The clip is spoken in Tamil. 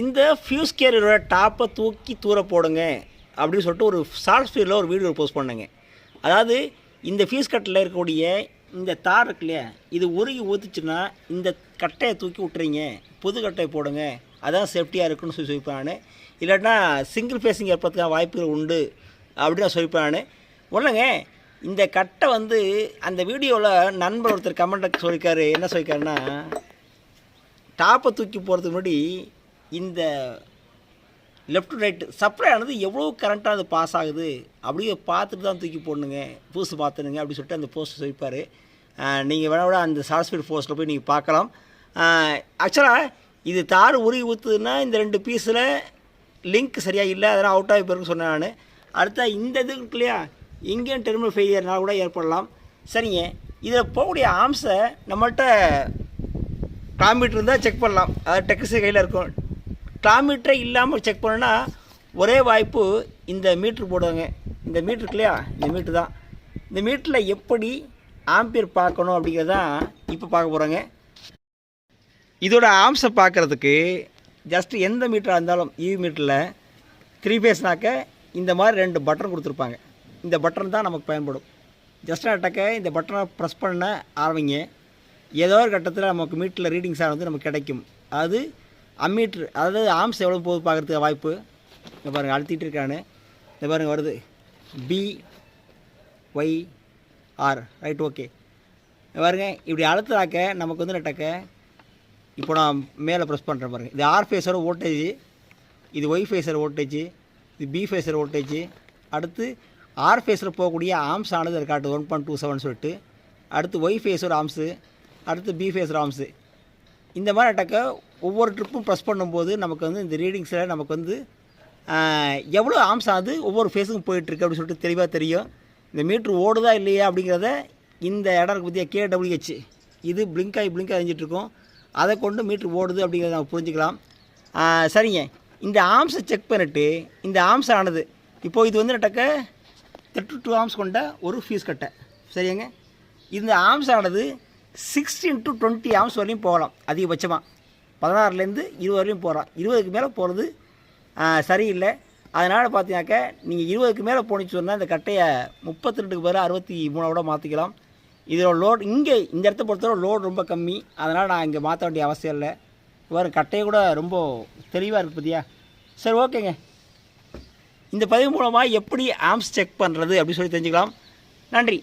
இந்த ஃபியூஸ் கேரியரோட டாப்பை தூக்கி தூர போடுங்க அப்படின்னு சொல்லிட்டு ஒரு ஷார்ட் ஃபீல்டில் ஒரு வீடியோ போஸ்ட் பண்ணேங்க. அதாவது இந்த ஃபியூஸ் கட்டில் இருக்கக்கூடிய இந்த தார் இருக்கு இல்லையா இது உருகி ஊற்றுச்சுன்னா இந்த கட்டையை தூக்கி விட்டுறீங்க. புது கட்டையை போடுங்க. அதான் சேஃப்டியாக இருக்குன்னு சொல்லி சொல்லிப்பேன் இல்லாட்டினா சிங்கிள் ஃபேஸிங் ஏற்படுறதுக்கான வாய்ப்புகள் உண்டு அப்படின்னு நான் சொல்லிப்பேன் ஒன்றுங்க இந்த கட்டை வந்து அந்த வீடியோவில் நண்பர் ஒருத்தர் கமெண்ட் சொல்லியிருக்காரு. என்ன சொல்லியிருக்காருன்னா டாப்பை தூக்கி போகிறதுக்கு முன்னாடி இந்த லெஃப்ட் ரைட்டு சப்ளை ஆனது எவ்வளோ கரண்ட்டாக அது பாஸ் ஆகுது? அப்படியே பார்த்துட்டு தான் தூக்கி போடணுங்க. பூசு பார்த்துனுங்க அப்படின்னு சொல்லிட்டு அந்த போஸ்ட் வைப்பார். நீங்கள் வேணா விட அந்த சார்ஸ்பீட் போஸ்ட்டில் போய் நீங்கள் பார்க்கலாம். ஆக்சுவலாக இது தார் உருகி ஊற்றுதுன்னா இந்த ரெண்டு பீஸில் லிங்க் சரியாக இல்லை அதெல்லாம் அவுட் ஆகி போயிருக்குன்னு சொன்னேன் நான். அடுத்த இந்த இது இருக்கு இல்லையா? இங்கேயும் டெர்மினல் ஃபெயிலியர்னால் கூட ஏற்படலாம். சரிங்க. இதில் போகக்கூடிய ஆம்ஸை நம்மள்கிட்ட கிலோமீட்டர் இருந்தால் செக் பண்ணலாம். அதாவது டெக்ஸி கையில் இருக்கும். கிலோமீட்டரே இல்லாமல் செக் பண்ணுன்னா ஒரே வாய்ப்பு இந்த மீட்ரு போடுவாங்க. இந்த மீட்ரு இல்லையா? இந்த மீட்ரு தான். இந்த மீட்டரில் எப்படி ஆம்பியர் பார்க்கணும் அப்படிங்கிறதான் இப்போ பார்க்க போகிறாங்க இதோட ஆம்ஸை பார்க்குறதுக்கு ஜஸ்ட் எந்த மீட்டராக இருந்தாலும் இவி மீட்டரில் த்ரீ ஃபேஸ்னாக்க இந்த மாதிரி ரெண்டு பட்டன் கொடுத்துருப்பாங்க. இந்த பட்டன் தான் நமக்கு பயன்படும். ஜஸ்ட் அட்டக்க இந்த பட்டனை ப்ரெஸ் பண்ண ஆரம்பிங்க. ஏதோ ஒரு கட்டத்தில் நமக்கு மீட்டரில் ரீடிங்ஸ் ஆனது நமக்கு கிடைக்கும். அது அம்மீட்ரு அதாவது ஆம்ஸ் எவ்வளோ போகுது பார்க்குறதுக்கு வாய்ப்பு? இங்கே பாருங்கள் அழுத்திட்டு இருக்கானு. இந்த பாருங்கள் வருது. B Y R right okay பாருங்க இப்படி அழுத்துறாக்க நமக்கு வந்து நட்டக்க இப்போ நான் மேலே ப்ரெஸ் பண்ணுறேன் பாருங்கள் இது ஆர் ஃபேஸோட வோல்டேஜ் இது ஒய் ஃபேஸர் வோல்டேஜ் இது பி ஃபேஸர் வோல்டேஜ் அடுத்து ஆர் ஃபேஸில் போகக்கூடிய ஆம்ஸ் ஆனது அது ஒன் பாயிண்ட் டூ செவன் சொல்லிட்டு. அடுத்து ஒய் ஃபேஸோட ஆம்ஸு அடுத்து பி ஃபேஸர் ஆம்ஸு இந்த மாதிரி அட்டாக்கை ஒவ்வொரு ட்ரிப்பும் ப்ரெஸ் பண்ணும்போது நமக்கு வந்து இந்த ரீடிங்ஸில் நமக்கு வந்து எவ்வளோ ஆம்ஸ் ஆகுது ஒவ்வொரு ஃபேஸுக்கும் போயிட்டுருக்கு அப்படின்னு சொல்லிட்டு தெளிவாக தெரியும். இந்த மீட்ரு ஓடுதா இல்லையா அப்படிங்கிறத இந்த இடம் இருக்கு பற்றியா கேடபிள்யூஹெச் இது பிளிங்க் ஆகி பிளிங்க் அழிஞ்சிட்ருக்கும் அதை கொண்டு மீட்ரு ஓடுது அப்படிங்கிறத நம்ம புரிஞ்சுக்கலாம். சரிங்க. இந்த ஆம்ஸை செக் பண்ணிட்டு இந்த ஆம்ஸ் ஆனது இப்போது இது வந்து நட்டக்க தேர்ட்டி டூ ஆம்ஸ் கொண்ட ஒரு ஃபீஸ் கட்டை. சரிங்க? இந்த ஆம்ஸ் ஆனது சிக்ஸ்டீன் டு டுவெண்ட்டி ஆம்ஸ் வரையும் போகலாம் அதிகபட்சமாக பதினாறுலேருந்து இருபது வரையும் போகலாம். இருபதுக்கு மேலே போகிறது சரியில்லை. அதனால் பார்த்தீங்கன்னாக்க நீங்கள் இருபதுக்கு மேலே போனிச்சு சொன்னால் இந்த கட்டையை முப்பத்தி ரெண்டுக்கு பதிலாக அறுபத்தி மூணோட மாற்றிக்கலாம் இதோட லோட் இங்கே இந்த இடத்த பொறுத்தவரை லோட் ரொம்ப கம்மி. அதனால் நான் இங்கே மாற்ற வேண்டிய அவசியம் இல்லை. வேறு கட்டையை கூட ரொம்ப தெளிவாக இருக்குது பார்த்தியா சரி ஓகேங்க. இந்த பதிவு மூலமாக எப்படி ஆம்ஸ் செக் பண்ணுறது அப்படின்னு சொல்லி தெரிஞ்சுக்கலாம். நன்றி.